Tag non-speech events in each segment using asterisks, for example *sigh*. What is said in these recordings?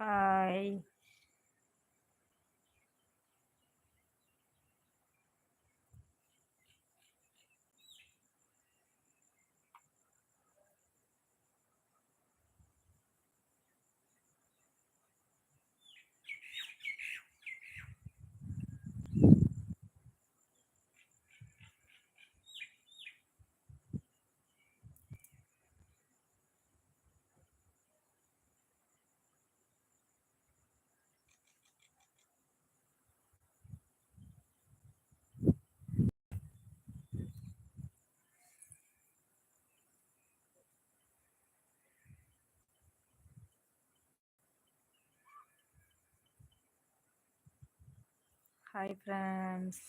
Hi hi friends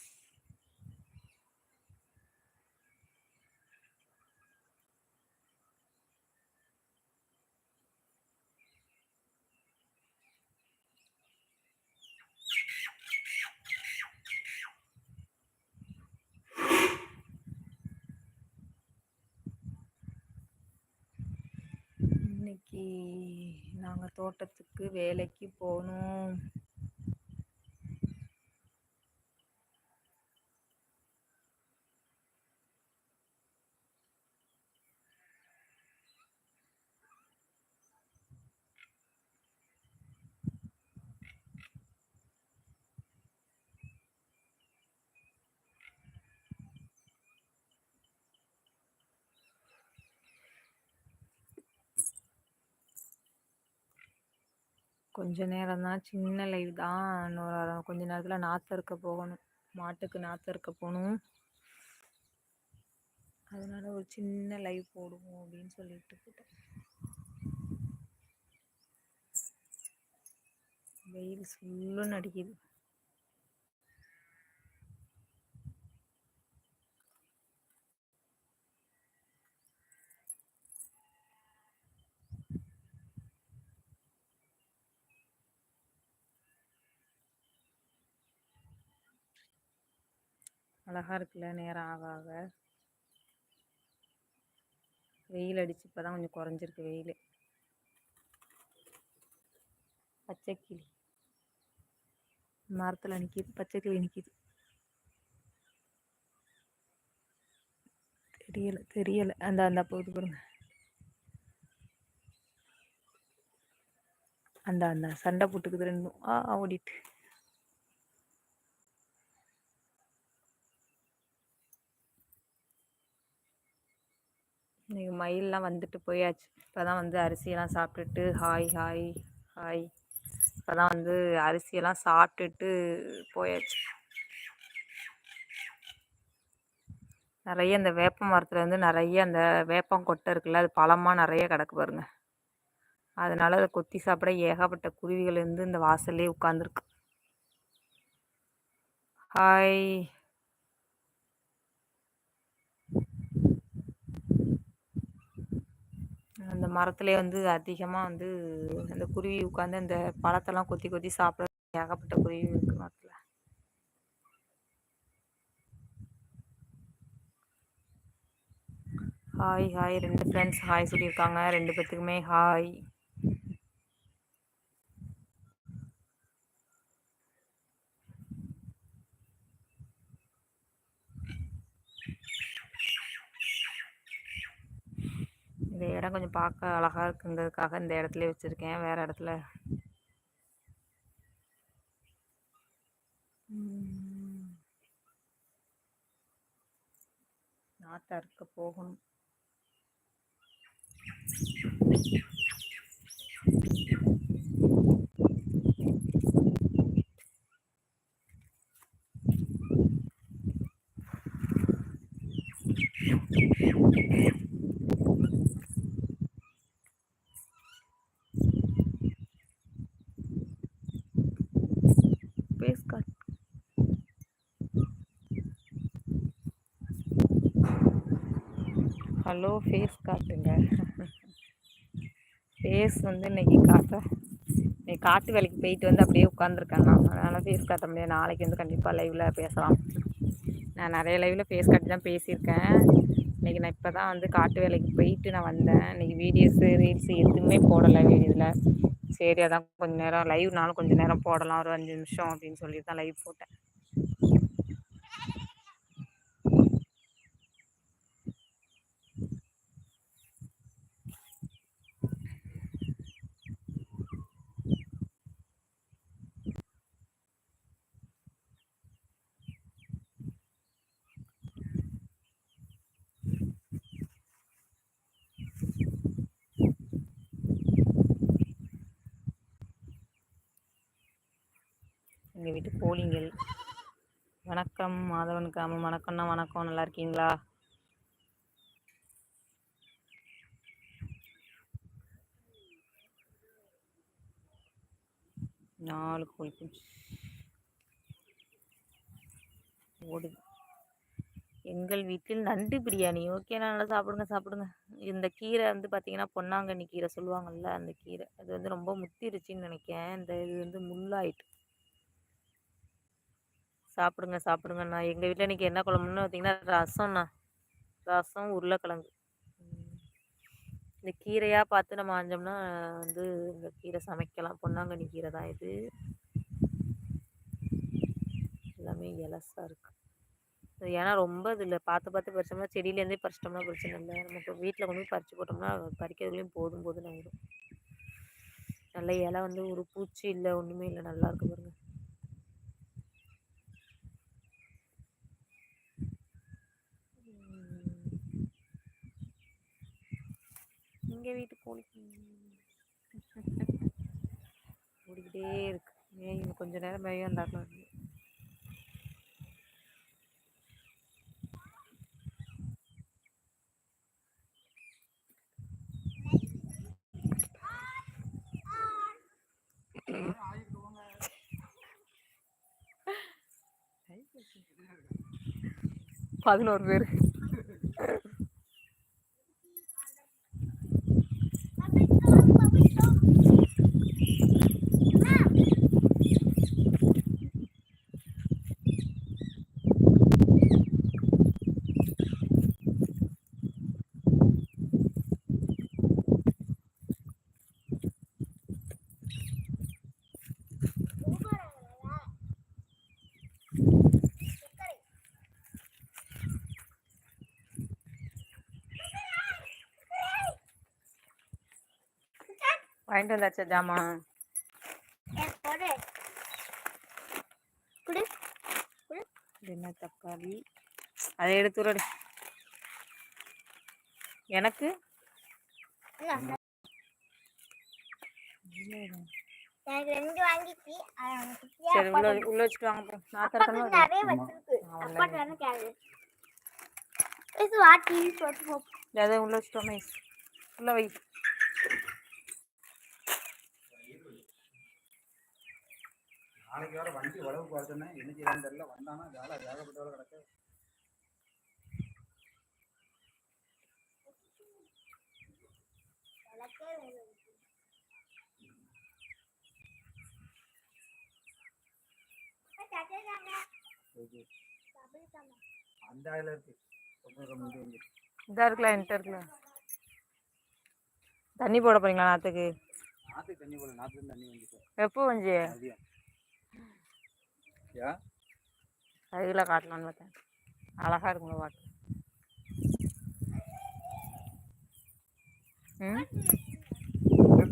இன்னைக்கு நாங்கள் தோட்டத்துக்கு வேலைக்கு போகணும் கொஞ்ச நேரம் தான் சின்ன லைவ் தான். இன்னொரு அரை- கொஞ்ச நேரத்தில் நாற்று இருக்க போகணும். மாட்டுக்கு நாற்று இருக்க போகணும். அதனால ஒரு சின்ன லைவ் போடுவோம் அப்படின்னு சொல்லிட்டு போட்டேன் வெயில் சுள்ளுன்னு அடிக்குது. அழகாக இருக்குல்ல நேரம் ஆக ஆக. வெயில் அடிச்சு இப்பதான் கொஞ்சம் குறைஞ்சிருக்கு வெயில். பச்சைக்கிளி. மரத்தில் நிற்கிது பச்சைக்கிளி நிற்கிது தெரியலை தெரியலை. அந்த அந்த போகுது பாருங்க. அந்த அந்த சண்டை போட்டுக்குது ரெண்டும். ஆ ஓடிட்டு. இன்றைக்கி மயிலெலாம் வந்துட்டு போயாச்சு. இப்போ தான் வந்து அரிசியெல்லாம் சாப்பிட்டுட்டு ஹாய் ஹாய் ஹாய் இப்போ தான் வந்து அரிசியெல்லாம் சாப்பிட்டுட்டு போயாச்சு. நிறைய இந்த வேப்ப மரத்தில் வந்து நிறைய அந்த வேப்பம் கொட்டை இருக்குல்ல அது பழமாக நிறைய கிடக்கு பாருங்க. அதனால அதை கொத்தி சாப்பிட ஏகப்பட்ட குருவிகள் இருந்து இந்த வாசல்லே உட்காந்துருக்கு ஹாய் அந்த மரத்துலேயே வந்து அதிகமாக வந்து அந்த குருவி உட்காந்து அந்த பழத்தெல்லாம் கொத்தி கொத்தி சாப்பிட ஏகப்பட்ட குருவி இருக்கு மரத்தில். ஹாய் ஹாய் ரெண்டு ஃப்ரெண்ட்ஸ் ஹாய் சொல்லியிருக்காங்க. ரெண்டு பேத்துக்குமே ஹாய் இந்த இடம் கொஞ்சம் பார்க்க அழகாக இருக்குங்கிறதுக்காக இந்த இடத்துல வச்சுருக்கேன். வேறு இடத்துல. நாற்று அறுக்க போகணும் ஃபேஸ் காட் ஹலோ ஃபேஸ் காட்டுங்க. ஃபேஸ் வந்து இன்னைக்கு காட்ட இன்னைக்கு காட்டு வேலைக்கு போயிட்டு வந்து அப்படியே உட்காந்துருக்கேன் நான். அதனால் ஃபேஸ் காட்ட முடியாது நாளைக்கு வந்து கண்டிப்பாக லைவில் பேசலாம். நான் நிறைய லைவில் ஃபேஸ் காட்டி தான் பேசியிருக்கேன். இன்றைக்கி நான் இப்போ தான் வந்து காட்டு வேலைக்கு போயிட்டு நான் வந்தேன். இன்றைக்கி வீடியோஸு ரீல்ஸு எதுவுமே போடலை இதில் சரி அதான் கொஞ்ச நேரம் லைவ்னாலும் கொஞ்ச நேரம் போடலாம். ஒரு அஞ்சு நிமிஷம் அப்படின்னு சொல்லிட்டு தான் லைவ் போட்டேன் எங்கள் வீட்டு கோழிங்கள் வணக்கம் மாதவன் கிராமம். வணக்கம்ண்ணா வணக்கம். நல்லா இருக்கீங்களா? நாலு கோழி ஓடுது. எங்கள் வீட்டில் நண்டு பிரியாணி. ஓகே நல்லா சாப்பிடுங்க சாப்பிடுங்க. இந்த கீரை வந்து பார்த்தீங்கன்னா பொன்னாங்கண்ணி கீரை சொல்லுவாங்கள்ல அந்த கீரை. அது வந்து ரொம்ப முத்திருச்சுன்னு நினைக்கிறேன். இந்த இது வந்து முள்ளாயிட்டு. சாப்பிடுங்க சாப்பிடுங்கண்ணா. எங்கள் வீட்டில் இன்றைக்கி என்ன குழம்புன்னு பார்த்தீங்கன்னா ரசம்ண்ணா. ரசம் உருளைக்கிழங்கு. இந்த கீரையாக பார்த்து நம்ம ஆஞ்சோம்னா வந்து இந்த கீரை சமைக்கலாம். பொன்னாங்கண்ணி கீரை தான் இது. எல்லாமே இலசாக இருக்குது ஏன்னா ரொம்ப இதில் பார்த்து பார்த்து பறிச்சோம்னா செடியிலேருந்தே பறிச்சிட்டோம்னா பிரச்சனை இல்லை. நம்ம இப்போ வீட்டில் கொண்டு போய் பறித்து போட்டோம்னா பறிக்கிறதுலேயும் போதும் போதும் ஆகிடும் நல்ல இலை வந்து ஒரு பூச்சி இல்லை ஒன்றுமே இல்லை. நல்லா இருக்கு இங்கே வீட்டு கோழி ஓடிக்கிட்டே இருக்கு. மேயும் கொஞ்ச நேரம் மேயும் அந்த பதினோரு பேர். வாங்கிட்டு வந்தாச்சா ஜாமான்? என்ன தக்காளி? அதை எடுத்து விடு எனக்கு? சரி உள்ள உள்ள வச்சுட்டு வாங்க நான் தரக்கணும் உள்ள வச்சுட்டோமே உள்ள வை. நாளைக்கு வர வண்டி உழவு போகிறதுன்னு என்ன செய்யலாம் தெரியல. வந்தானா வேலை வேகப்பட்ட வேலை கிடக்கு. அந்த ஆயில இருக்கு. இதா இருக்குல்ல என்கிட்ட இருக்குல்ல தண்ணி போட போறீங்களா நாத்துக்கு? நாத்துக்கு தண்ணி போட நாத்துக்கு தண்ணி வந்துச்சு எப்போ வந்து யா கையில் காட்டலான்னு பார்த்தேன். அழகாக இருக்குங்க பார்க்க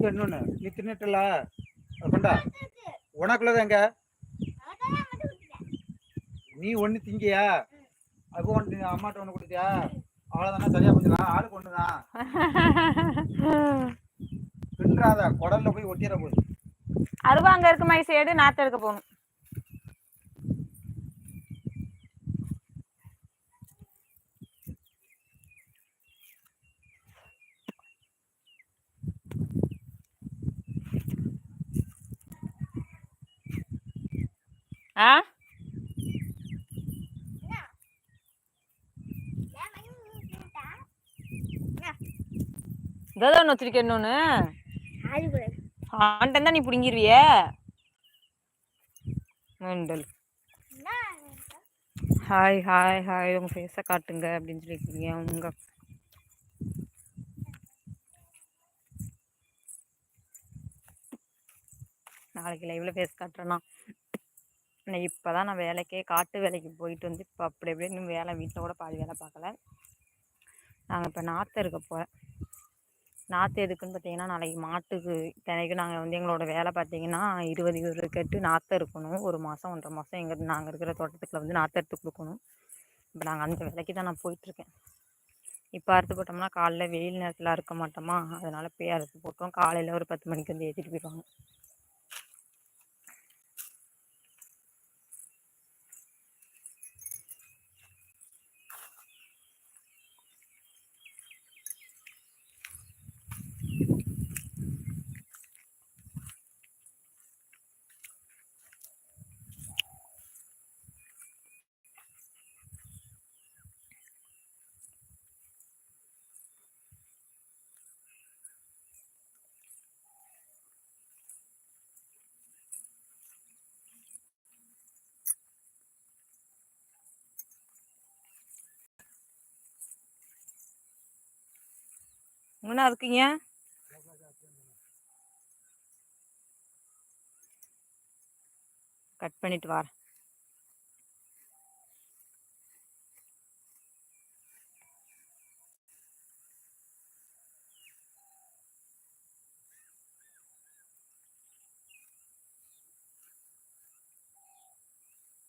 இன்னொன்று நீ தின்னுட்டல. கொண்டா. உனக்குள்ளது எங்க நீ ஒன்று திங்கியா? அப்போ ஒன்று அம்மாட்ட ஒன்று கொடுத்தியா? அவ்வளோதானே சரியா கொஞ்சம் ஆளுக்கு ஒன்று தான் *laughs* தின்றாத. குடல்ல போய் ஒட்டிட போகுது. அருவா அங்கே இருக்க மாதிரி சைடு நாற்று எடுக்க போகணும். ஆ இதான் வச்சிருக்க இன்னொன்னு. ஆண்டன் தான் நீ பிடுங்கிருவிய. மெண்டல். ஹாய் ஹாய் ஹாய் உங்க ஃபேஸை காட்டுங்க அப்படின்னு சொல்லியிருக்கீங்க உங்க நாளைக்கு லைவ்ல ஃபேஸ் காட்டுறேன்னா இன்னைக்கு இப்போ தான் நான் வேலைக்கே காட்டு வேலைக்கு போயிட்டு வந்து இப்போ அப்படி அப்படியே இன்னும் வேலை வீட்டில் கூட பாதி வேலை பார்க்கல. நாங்கள் இப்போ நாற்று இருக்க போகிறேன் நாற்று எதுக்குன்னு பார்த்தீங்கன்னா நாளைக்கு மாட்டுக்கு இத்தனைக்கும் நாங்கள் வந்து எங்களோட வேலை பார்த்தீங்கன்னா இருபது இருபது கட்டு நாற்று இருக்கணும் ஒரு மாதம் ஒன்றரை மாதம் எங்கள் நாங்கள் இருக்கிற தோட்டத்துக்குள்ள வந்து நாற்று எடுத்து கொடுக்கணும். இப்போ நாங்கள் அந்த வேலைக்கு தான் நான் போயிட்டுருக்கேன் இப்போ அறுத்து போட்டோம்னா காலைல வெயில் நேரத்தில் அறுக்க மாட்டோமா? அதனால் போய் அறுத்து போட்டோம். காலையில் ஒரு பத்து மணிக்கு வந்து ஏற்றிட்டு போயிடுவாங்க. என்ன இருக்கீங்க? கட் பண்ணிட்டு வரேன்.